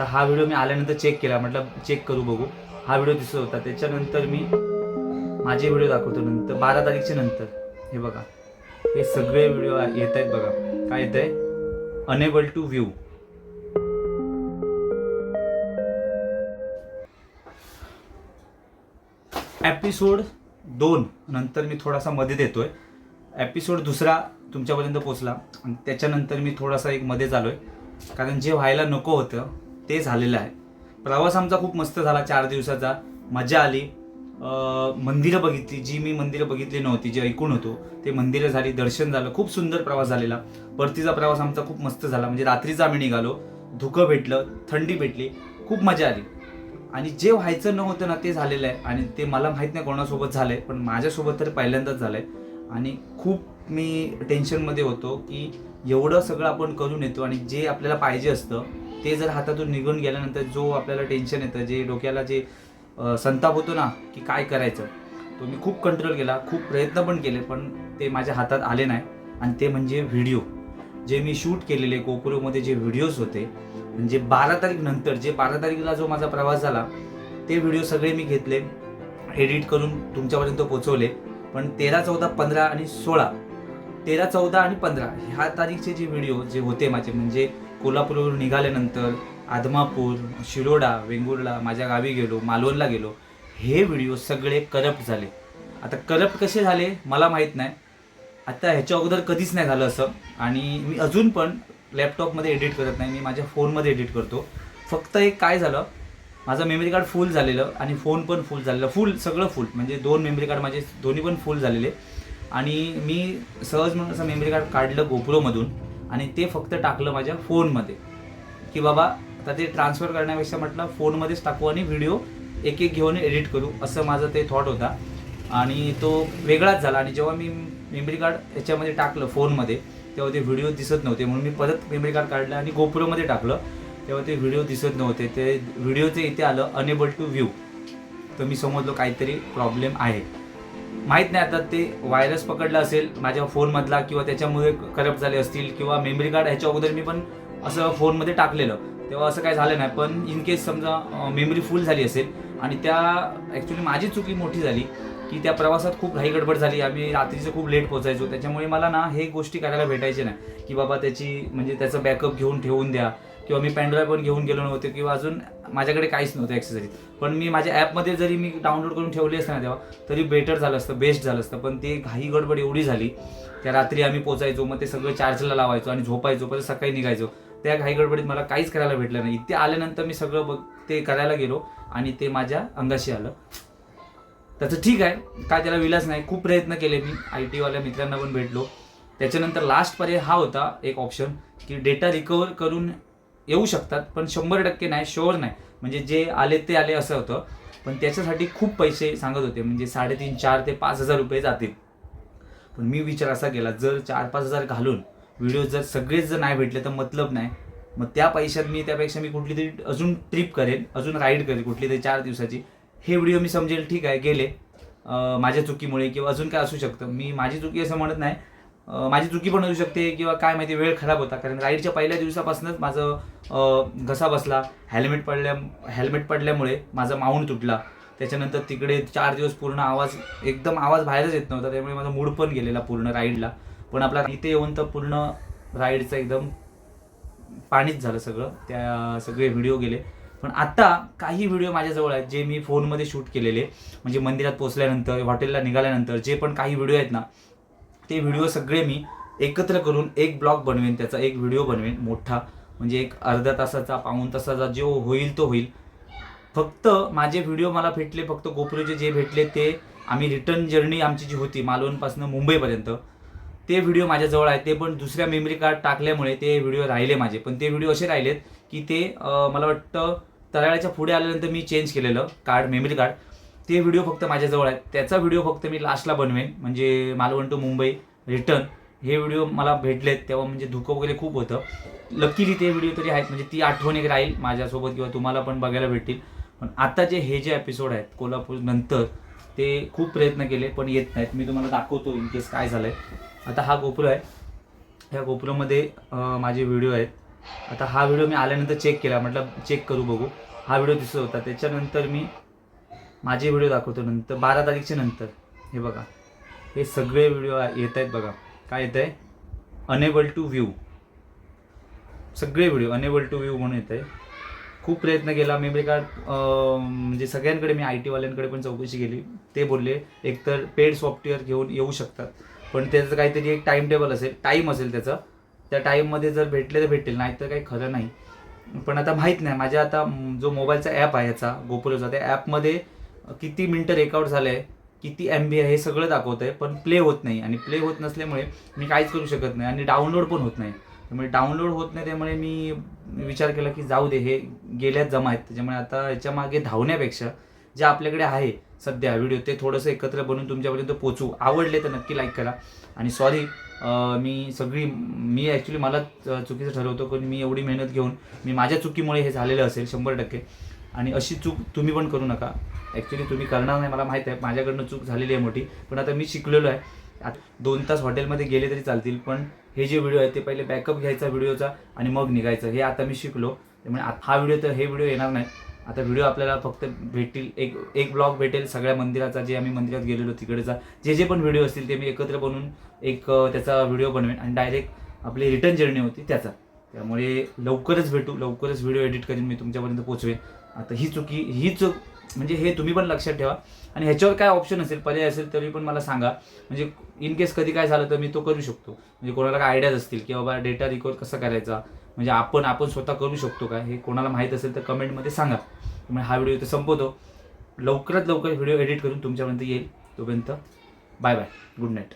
आता हा व्हिडिओ मी आल्यानंतर चेक केला. म्हटलं चेक करू बघू. हा व्हिडिओ दिसत होता. त्याच्यानंतर मी माझे व्हिडिओ दाखवतो नंतर बारा तारीखच्या नंतर. हे बघा. हे सगळे व्हिडिओ येत आहेत बघा. काय येत आहे? अनेबल टू व्ह्यू एपिसोड दोन. नंतर मी थोडासा मध्ये देतोय. एपिसोड दुसरा तुमच्यापर्यंत पोचला आणि त्याच्यानंतर मी थोडासा एक मध्ये झालोय कारण जे व्हायला नको होतं ते झालेलं आहे. प्रवास आमचा खूप मस्त झाला चार दिवसाचा. मजा आली. मंदिरं बघितली. जी मी मंदिरं बघितली नव्हती जे ऐकून होतो ते मंदिरं झाली दर्शन झालं. खूप सुंदर प्रवास झालेला. परतीचा प्रवास आमचा खूप मस्त झाला. म्हणजे रात्रीचा आम्ही निघालो. धुकं भेटलं थंडी भेटली. खूप मजा आली. आणि जे व्हायचं नव्हतं ना ते झालेलं आहे. आणि ते मला माहीत नाही कोणासोबत झालं आहे पण माझ्यासोबत तर पहिल्यांदाच झालं आहे आणि खूप मी टेन्शनमध्ये होतो की एवढं सगळं आपण करून येतो आणि जे आपल्याला पाहिजे असतं ते जर हातातून निघून गेल्यानंतर जो आपल्याला टेन्शन येतं जे डोक्याला जे संताप होतो ना की काय करायचं? तो मी खूप कंट्रोल केला खूप प्रयत्न पण केले पण ते माझ्या हातात आले नाही. आणि ते म्हणजे व्हिडिओ जे मी शूट केलेले गोकुळमध्ये जे व्हिडिओज होते म्हणजे बारा तारीख नंतर जे बारा तारीखला जो माझा प्रवास झाला ते व्हिडिओ सगळे मी घेतले एडिट करून तुमच्यापर्यंत पोचवले पण तेरा चौदा पंधरा आणि सोळा तेरा चौदा आणि पंधरा ह्या तारीखचे जे व्हिडिओ जे होते माझे म्हणजे कोल्हापूरवरून निघाल्यानंतर आदमापूर शिरोडा वेंगुर्ला माझ्या गावी गेलो मालवणला गेलो हे व्हिडिओ सगळे करप्ट झाले. आता करप्ट कसे झाले मला माहीत नाही. आता ह्याच्या अगोदर कधीच नाही झालं असं. आणि मी अजून पण लॅपटॉपमध्ये एडिट करत नाही मी माझ्या फोनमध्ये एडिट करतो. फक्त एक काय झालं माझं मेमरी कार्ड फुल झालेलं आणि फोन पण फुल झालेलं. फुल सगळं फुल म्हणजे दोन मेमरी कार्ड माझे दोन्ही पण फुल झालेले. आणि मी सहज म्हणून असं मेमरी कार्ड काढलं गोप्रोमधून आणि ते फक्त टाकलं माझ्या फोनमध्ये. की बाबा आता ते ट्रान्सफर करण्यापेक्षा म्हटलं फोनमध्येच टाकू आणि व्हिडिओ एक एक घेऊन एडिट करू असं माझं ते थॉट होता. आणि तो वेगळाच झाला. आणि जेव्हा मी मेमरी कार्ड याच्यामध्ये टाकलं फोनमध्ये तेव्हा ते व्हिडिओ दिसत नव्हते. म्हणून मी परत मेमरी कार्ड काढलं आणि गोप्रोमध्ये टाकलं. तेव्हा ते व्हिडिओ दिसत नव्हते. ते व्हिडिओचे इथे आलं अनेबल टू व्ह्यू तर मी समजलो काहीतरी प्रॉब्लेम आहे. माहीत नाही आता ते व्हायरस पकडलं असेल माझ्या फोनमधला किंवा त्याच्यामुळे करप्ट झाले असतील किंवा मेमरी कार्ड ह्याच्या अगोदर मी पण असं फोनमध्ये टाकलेलं. तेव्हा असं काय झालं नाही पण इन केस समजा मेमरी फुल झाली असेल आणि त्या ॲक्च्युली माझी चुकी मोठी झाली की त्या प्रवासात खूप घाई गडबड झाली. आम्ही रात्रीचं खूप लेट पोचायचो त्याच्यामुळे मला ना हे गोष्टी करायला भेटायचे नाही की बाबा त्याची म्हणजे त्याचं बॅकअप घेऊन ठेवून द्या. किंवा मी पॅनड्राईव्ह पण घेऊन गेलो नव्हते किंवा अजून माझ्याकडे काहीच नव्हतं ॲक्सेसरीज पण मी माझ्या ॲपमध्ये जरी मी डाउनलोड करून ठेवली असते ना तेव्हा तरी बेटर झालं असतं बेस्ट झालं असतं. पण ते घाई गडबड एवढी झाली त्या रात्री आम्ही पोचायचो मग ते सगळं चार्जला लावायचो आणि झोपायचो परत सकाळी निघायचो. त्या घाई गडबडीत मला काहीच करायला भेटलं नाही. इथे आल्यानंतर मी सगळं बघ ते करायला गेलो आणि ते माझ्या अंगाशी आलं. त्याचं ठीक आहे काय त्याला विलास नाही खूप प्रयत्न केले मी. आय टीवाल्या मित्रांना पण भेटलो. त्याच्यानंतर लास्ट पर्याय हा होता एक ऑप्शन की डेटा रिकवर करून येऊ शकतात पण शंभर टक्के नाही शुअर नाही. म्हणजे जे आले ते आले असं होतं. पण त्याच्यासाठी खूप पैसे सांगत होते. म्हणजे साडेतीन चार ते पाच हजार रुपये जातील. पण मी विचार असा केला जर चार पाच हजार घालून व्हिडिओ जर सगळेच जर नाही भेटले तर मतलब नाही. मग त्या पैशात मी त्यापेक्षा मी कुठली तरी अजून ट्रिप करेन अजून राईड करेन कुठली तरी चार दिवसाची. हे व्हिडिओ मी समजेल ठीक आहे गेले. माझ्या चुकीमुळे किंवा अजून काय असू शकतं. मी माझी चुकी असं म्हणत नाही. माझी चुकी पण असू शकते किंवा काय माहिती वेळ खराब होता. कारण राईडच्या पहिल्या दिवसापासूनच माझं घसा बसला. हेल्मेट पडल्या हेल्मेट पडल्यामुळे माझा माऊंट तुटला. त्याच्यानंतर तिकडे चार दिवस पूर्ण आवाज एकदम आवाज बाहेरच येत नव्हता. त्यामुळे माझा मूड पण गेलेला पूर्ण राईडला. पण आपला इथे येऊन तर पूर्ण राईडचं एकदम पाणीच झालं सगळं. त्या सगळे व्हिडिओ गेले. पण आत्ता काही व्हिडिओ माझ्याजवळ आहेत जे मी फोनमध्ये शूट केलेले. म्हणजे मंदिरात पोचल्यानंतर हॉटेलला निघाल्यानंतर जे पण काही व्हिडिओ आहेत ना ते व्हिडिओ सगळे मी एकत्र करून एक ब्लॉग बनवेन त्याचा एक व्हिडिओ बनवेन मोठा. म्हणजे एक अर्धा तासाचा पाऊण तासाचा जो होईल तो होईल. फक्त माझे व्हिडिओ मला भेटले फक्त गोपुरीचे जे भेटले ते आम्ही रिटर्न जर्नी आमची जी होती मालवणपासून मुंबईपर्यंत ते व्हिडिओ माझ्याजवळ आहे. ते पण दुसऱ्या मेमरी कार्ड टाकल्यामुळे ते व्हिडिओ राहिले माझे. पण ते व्हिडिओ असे राहिलेत की ते मला वाटतं तराळ्याच्या पुढे आल्यानंतर मी चेंज केलेलं कार्ड मेमरी कार्ड ते व्हिडिओ फक्त माझ्याजवळ आहेत. त्याचा व्हिडिओ फक्त मी लास्टला बनवेन. म्हणजे मालवण टू मुंबई रिटर्न हे व्हिडिओ मला भेटलेत. तेव्हा म्हणजे धुकं वगैरे खूप होतं. लकीली ते व्हिडिओ तरी आहेत. म्हणजे ती आठवण एक राहील माझ्यासोबत किंवा तुम्हाला पण बघायला भेटतील. पण आता जे हे जे एपिसोड आहेत कोल्हापूर नंतर ते खूप प्रयत्न केले पण येत नाहीत. मी तुम्हाला दाखवतो इन केस काय आहे आता हा गोपुर आहे. ह्या गोपुरामध्ये माझे व्हिडिओ आहेत. आता हा व्हिडिओ मी आल्यानंतर चेक केला. म्हटलं चेक करू बघू. हा व्हिडिओ दिसत होता. त्याच्यानंतर मी माझे व्हिडिओ दाखवतो नंतर बारा तारीखच्या नंतर. हे बघा. हे सगळे व्हिडिओ येत आहेत बघा. काय येत आहे? अनेबल टू व्ह्यू सगळे व्हिडिओ अनेबल टू व्ह्यू म्हणून येत आहे. खूप प्रयत्न केला. मेमरी म्हणजे कार्ड म्हणजे सगळ्यांकडे मी आय टीवाल्यांकडे पण चौकशी केली. ते बोलले एकतर पेड सॉफ्टवेअर घेऊन येऊ शकतात. पण त्याचं काहीतरी एक टाईम टेबल असेल टाईम असेल त्याचं. त्या टाईममध्ये जर भेटले तर भेटेल नाही तर काही खरं नाही. पण आता माहीत नाही. माझ्या आता जो मोबाईलचा ॲप आहे याचा गोपुलोचा त्या ॲपमध्ये किती मिनटं रेकआउट झालं आहे किती एम बी आहे हे सगळं दाखवत आहे पण प्ले होत नाही. आणि प्ले होत नसल्यामुळे मी काहीच करू शकत नाही आणि डाउनलोड पण होत नाही. त्यामुळे डाउनलोड होत नाही त्यामुळे मी विचार केला की जाऊ दे हे गेल्यात जमा आहेत. त्याच्यामुळे आता याच्या मागे धावण्यापेक्षा जे आपल्याकडे आहे सध्या व्हिडिओ ते थोडंसं एकत्र बनवून तुमच्यापर्यंत पोचू आवडले तर नक्की लाईक करा. आणि सॉरी मी सगळी मी ॲक्च्युली मला चुकीचं ठरवतो पण मी एवढी मेहनत घेऊन मी माझ्या चुकीमुळे हे झालेलं असेल शंभर टक्के. आणि अशी चूक तुम्ही पण करू नका. ॲक्च्युली तुम्ही करणार नाही मला माहीत आहे. माझ्याकडनं चूक झालेली आहे मोठी. पण आता मी शिकलेलो आहे. आता दोन तास हॉटेलमध्ये गेले तरी चालतील पण हे जे व्हिडिओ आहे ते पहिले बॅकअप घ्यायचा व्हिडिओचा आणि मग निघायचं. हे आता मी शिकलो. त्यामुळे हा व्हिडिओ तर हे व्हिडिओ येणार नाही. आता व्हिडिओ आपल्याला फक्त भेटतील एक एक ब्लॉग भेटेल सगळ्या मंदिराचा जे आम्ही मंदिरात गेलेलो तिकडेचा. जे जे पण व्हिडिओ असतील ते मी एकत्र बनवून एक त्याचा व्हिडिओ बनवेन आणि डायरेक्ट आपली रिटर्न जर्नी होती त्याचा. त्यामुळे लवकरच भेटू. लवकरच व्हिडिओ एडिट करीन मी तुमच्यापर्यंत पोचवेन. आता ही चुकी ही चूक म्हणजे हे तुम्ही पण लक्षात ठेवा. आणि ह्याच्यावर काय ऑप्शन असेल पर्याय असेल तरी पण मला सांगा. म्हणजे इन केस कधी काय झालं तर मी तो करू शकतो. म्हणजे कोणाला काय आयडियाज असतील की बाबा डेटा रिकवर कसा करायचा? म्हणजे आपण आपण स्वतः करू शकतो का? हे कोणाला माहीत असेल तर कमेंटमध्ये सांगा. म्हणजे हा व्हिडिओ इथं संपवतो. लवकरात लवकर व्हिडिओ एडिट करून तुमच्यापर्यंत येईल. तोपर्यंत बाय बाय गुड नाईट